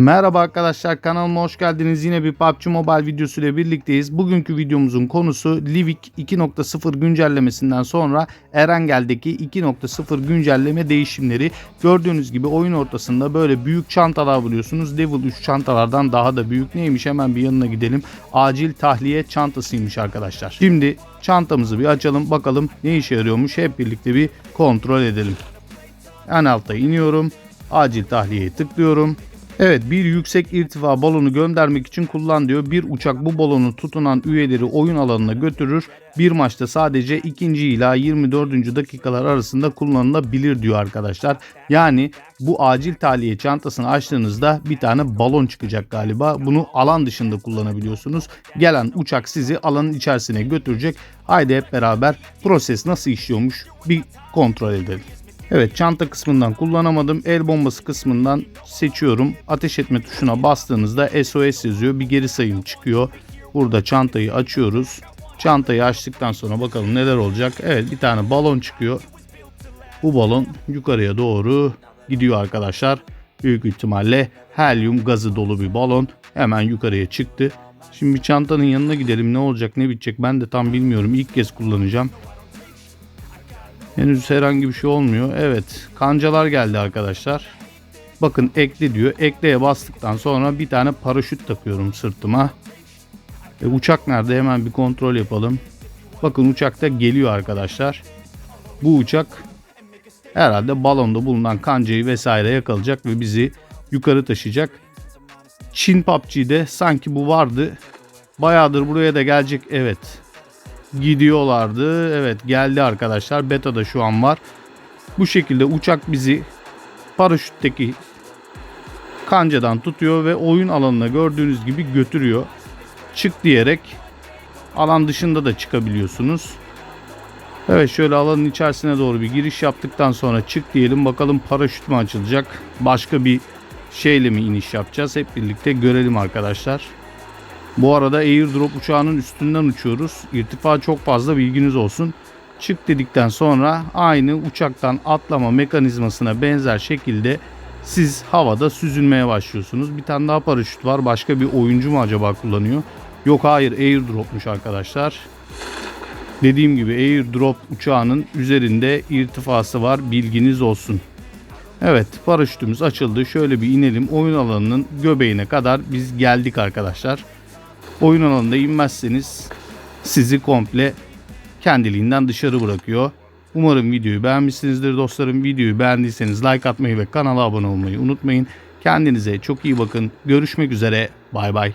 Merhaba arkadaşlar kanalıma hoş geldiniz. Yine bir PUBG Mobile videosu ile birlikteyiz. Bugünkü videomuzun konusu Livik 2.0 güncellemesinden sonra Erengel'deki 2.0 güncelleme değişimleri. Gördüğünüz gibi oyun ortasında böyle büyük çantalar buluyorsunuz. Devil 3 çantalardan daha da büyük. Neymiş hemen bir yanına gidelim. Acil tahliye çantasıymış arkadaşlar. Şimdi çantamızı bir açalım bakalım ne işe yarıyormuş. Hep birlikte bir kontrol edelim. En alta iniyorum. Acil tahliyeye tıklıyorum. Evet bir yüksek irtifa balonu göndermek için kullan diyor. Bir uçak bu balonu tutunan üyeleri oyun alanına götürür. Bir maçta sadece ikinci ila 24. dakikalar arasında kullanılabilir diyor arkadaşlar. Yani bu acil tahliye çantasını açtığınızda bir tane balon çıkacak galiba. Bunu alan dışında kullanabiliyorsunuz. Gelen uçak sizi alanın içerisine götürecek. Haydi hep beraber proses nasıl işliyormuş bir kontrol edelim. Evet çanta kısmından kullanamadım. El bombası kısmından seçiyorum. Ateş etme tuşuna bastığınızda SOS yazıyor. Bir geri sayım çıkıyor. Burada çantayı açıyoruz. Çantayı açtıktan sonra bakalım neler olacak. Evet bir tane balon çıkıyor. Bu balon yukarıya doğru gidiyor arkadaşlar. Büyük ihtimalle helyum gazı dolu bir balon. Hemen yukarıya çıktı. Şimdi çantanın yanına gidelim. Ne olacak ne bitecek ben de tam bilmiyorum. İlk kez kullanacağım. Henüz herhangi bir şey olmuyor. Evet kancalar geldi arkadaşlar. Bakın ekle diyor. Ekleye bastıktan sonra bir tane paraşüt takıyorum sırtıma. E, uçak nerede hemen bir kontrol yapalım. Bakın uçakta geliyor arkadaşlar. Bu uçak herhalde balonda bulunan kancayı vesaire yakalayacak ve bizi yukarı taşıyacak. Çin PUBG'de sanki bu vardı. Bayağıdır buraya da gelecek. Evet gidiyorlardı. Evet geldi arkadaşlar. Beta'da şu an var. Bu şekilde uçak bizi paraşütteki kancadan tutuyor ve oyun alanına gördüğünüz gibi götürüyor. Çık diyerek alan dışında da çıkabiliyorsunuz. Evet şöyle alanın içerisine doğru bir giriş yaptıktan sonra çık diyelim bakalım paraşüt mü açılacak başka bir şeyle mi iniş yapacağız hep birlikte görelim arkadaşlar. Bu arada airdrop uçağının üstünden uçuyoruz. İrtifa çok fazla bilginiz olsun. Çık dedikten sonra aynı uçaktan atlama mekanizmasına benzer şekilde siz havada süzülmeye başlıyorsunuz. Bir tane daha paraşüt var. Başka bir oyuncu mu acaba kullanıyor? Yok hayır airdropmuş arkadaşlar. Dediğim gibi airdrop uçağının üzerinde irtifası var. Bilginiz olsun. Evet paraşütümüz açıldı. Şöyle bir inelim. Oyun alanının göbeğine kadar biz geldik arkadaşlar oyun alanında inmezseniz sizi komple kendiliğinden dışarı bırakıyor. Umarım videoyu beğenmişsinizdir dostlarım. Videoyu beğendiyseniz like atmayı ve kanala abone olmayı unutmayın. Kendinize çok iyi bakın. Görüşmek üzere. Bay bay.